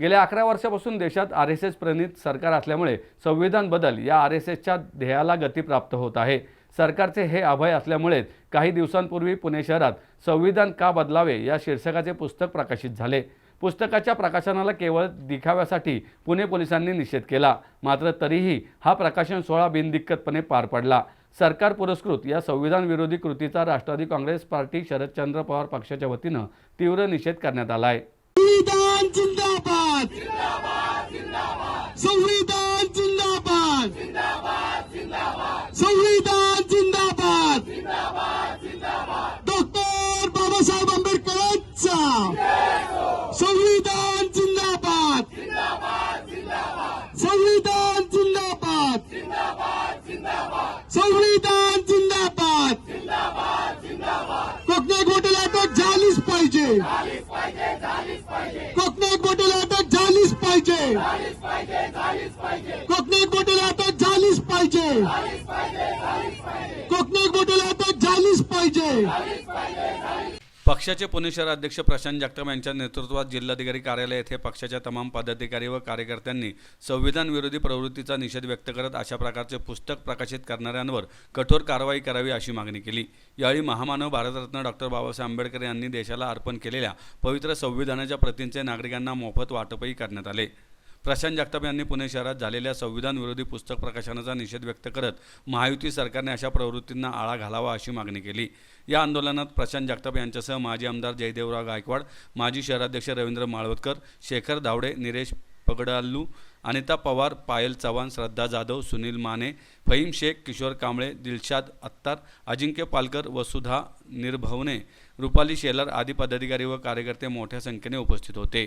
गेल्या अकरा वर्षापासून देशात आर एस एस प्रणित सरकार असल्यामुळे संविधान बदल या आर एस एसच्या ध्येयाला गती प्राप्त होत आहे. सरकारचे हे अभय असल्यामुळेच काही दिवसांपूर्वी पुणे शहरात संविधान का बदलावे या शीर्षकाचे पुस्तक प्रकाशित झाले. पुस्तकाच्या प्रकाशनाला केवळ दिखाव्यासाठी पुणे पोलिसांनी निषेध केला. मात्र तरीही हा प्रकाशन सोहळा बिनदिक्कतपणे पार पडला. सरकार पुरस्कृत या संविधान विरोधी कृतीचा राष्ट्रवादी काँग्रेस पार्टी शरदचंद्र पवार पक्षाच्या वतीनं तीव्र निषेध करण्यात आला आहे. संविधान जिंदाबाद. संविधान जिंदाबाद. संविधान जिंदाबाद. डॉक्टर बाबासाहेब आंबेडकरांचा. संविधान जिंदाबाद. संविधान जिंदाबाद. संविधान जिंदाबाद. कोकणी घोटाला अटक झालीच पाहिजे. कोकणी घोटाला अटक झालीच पाहिजे. कोकणी घोटाला अटक झालीच पाहिजे. कोकणी घोटाला अटक झालीच पाहिजे. पक्षाचे पुणे शहर अध्यक्ष प्रशांत जगताप यांच्या नेतृत्वात जिल्हाधिकारी कार्यालय येथे पक्षाच्या तमाम पदाधिकारी व कार्यकर्त्यांनी संविधान विरोधी प्रवृत्तीचा निषेध व्यक्त करत अशा प्रकारचे पुस्तक प्रकाशित करणाऱ्यांवर कठोर कारवाई करावी अशी मागणी केली. यावेळी महामानव भारतरत्न डॉक्टर बाबासाहेब आंबेडकर यांनी देशाला अर्पण केलेल्या पवित्र संविधानाच्या प्रतींचे नागरिकांना मोफत वाटपही करण्यात आले. प्रशांत जगताप यांनी पुणे शहरात झालेल्या संविधान विरोधी पुस्तक प्रकाशनाचा निषेध व्यक्त करत महायुती सरकारने अशा प्रवृत्तींना आळा घालावा अशी मागणी केली. या आंदोलनात प्रशांत जगताप यांच्यासह माजी आमदार जयदेवराव गायकवाड माजी शहराध्यक्ष रवींद्र माळवतकर शेखर धावडे निरेश पगडाल्लू अनिता पवार पायल चव्हाण श्रद्धा जाधव सुनील माने फहीम शेख किशोर कांबळे दिलशाद अत्तार अजिंक्य पालकर वसुधा निर्भवने रुपाली शेलर आदी पदाधिकारी व कार्यकर्ते मोठ्या संख्येने उपस्थित होते.